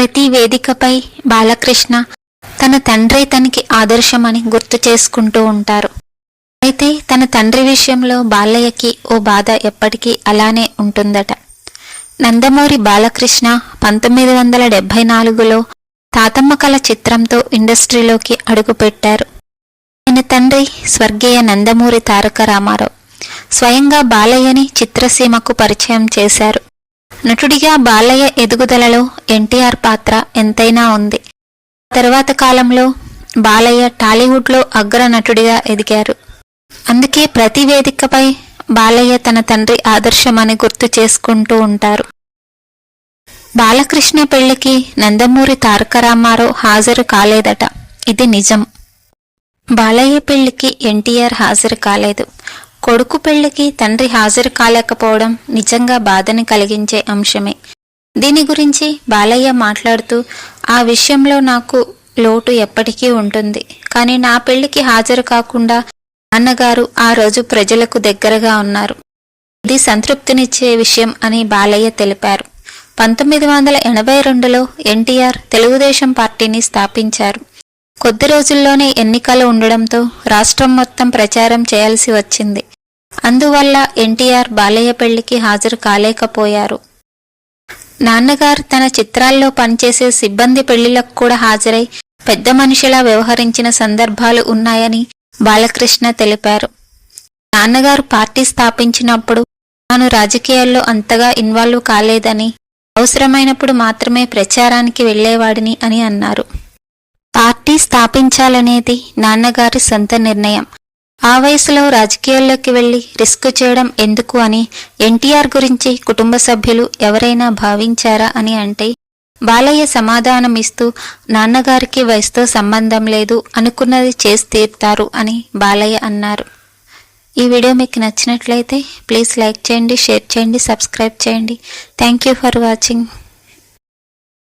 ప్రతి వేదికపై బాలకృష్ణ తన తండ్రి తనకి ఆదర్శమని గుర్తు చేసుకుంటూ ఉంటారు. అయితే తన తండ్రి విషయంలో బాలయ్యకి ఓ బాధ ఎప్పటికీ అలానే ఉంటుందట. నందమూరి బాలకృష్ణ పంతొమ్మిది వందల డెబ్బై నాలుగులో తాతమ్మ కళ చిత్రంతో ఇండస్ట్రీలోకి అడుగుపెట్టారు. ఆయన తండ్రి స్వర్గీయ నందమూరి తారక రామారావు. స్వయంగా బాలయ్యని చిత్రసీమకు పరిచయం చేశారు. నటుడిగా బాలయ్య ఎదుగుదలలో ఎన్టీఆర్ పాత్ర ఎంతైనా ఉంది. తరువాత కాలంలో బాలయ్య టాలీవుడ్లో అగ్ర నటుడిగా ఎదిగారు. అందుకే ప్రతి వేదికపై బాలయ్య తన తండ్రి ఆదర్శమని గుర్తు చేసుకుంటూ ఉంటారు. బాలకృష్ణ పెళ్ళికి నందమూరి తారక రామారావు హాజరు కాలేదట. ఇది నిజం. బాలయ్య పెళ్ళికి ఎన్టీఆర్ హాజరు కాలేదు. కొడుకు పెళ్ళికి తండ్రి హాజరు కాలేకపోవడం నిజంగా బాధని కలిగించే అంశమే. దీని గురించి బాలయ్య మాట్లాడుతూ ఆ విషయంలో నాకు లోటు ఎప్పటికీ ఉంటుంది. కానీ నా పెళ్ళికి హాజరు కాకుండా నాన్నగారు ఆ రోజు ప్రజలకు దగ్గరగా ఉన్నారు. ఇది సంతృప్తినిచ్చే విషయం అని బాలయ్య తెలిపారు. పంతొమ్మిది వందల ఎనభై రెండులో ఎన్టీఆర్ తెలుగుదేశం పార్టీని స్థాపించారు. కొద్ది రోజుల్లోనే ఎన్నికలు ఉండడంతో రాష్ట్రం మొత్తం ప్రచారం చేయాల్సి వచ్చింది. అందువల్ల ఎన్టీఆర్ బాలయ్య పెళ్ళికి హాజరు కాలేకపోయారు. నాన్నగారు తన చిత్రాల్లో పనిచేసే సిబ్బంది పెళ్ళిలకు కూడా హాజరై పెద్ద మనిషిలా వ్యవహరించిన సందర్భాలు ఉన్నాయని బాలకృష్ణ తెలిపారు. నాన్నగారు పార్టీ స్థాపించినప్పుడు తాను రాజకీయాల్లో అంతగా ఇన్వాల్వ్ కాలేదని అవసరమైనప్పుడు మాత్రమే ప్రచారానికి వెళ్ళేవాడిని అని అన్నారు. పార్టీ స్థాపించాలనేది నాన్నగారి సొంత నిర్ణయం. ఆ వయసులో రాజకీయాల్లోకి వెళ్ళి రిస్క్ చేయడం ఎందుకు అని ఎన్టీఆర్ గురించి కుటుంబ సభ్యులు ఎవరైనా భావించారా అని అంటే బాలయ్య సమాధానం ఇస్తూ నాన్నగారికి వయసుతో సంబంధం లేదు అనుకున్నది చేసి తీరుతారు అని బాలయ్య అన్నారు. ఈ వీడియో మీకు నచ్చినట్లయితే ప్లీజ్ లైక్ చేయండి షేర్ చేయండి సబ్స్క్రైబ్ చేయండి. Thank you for watching.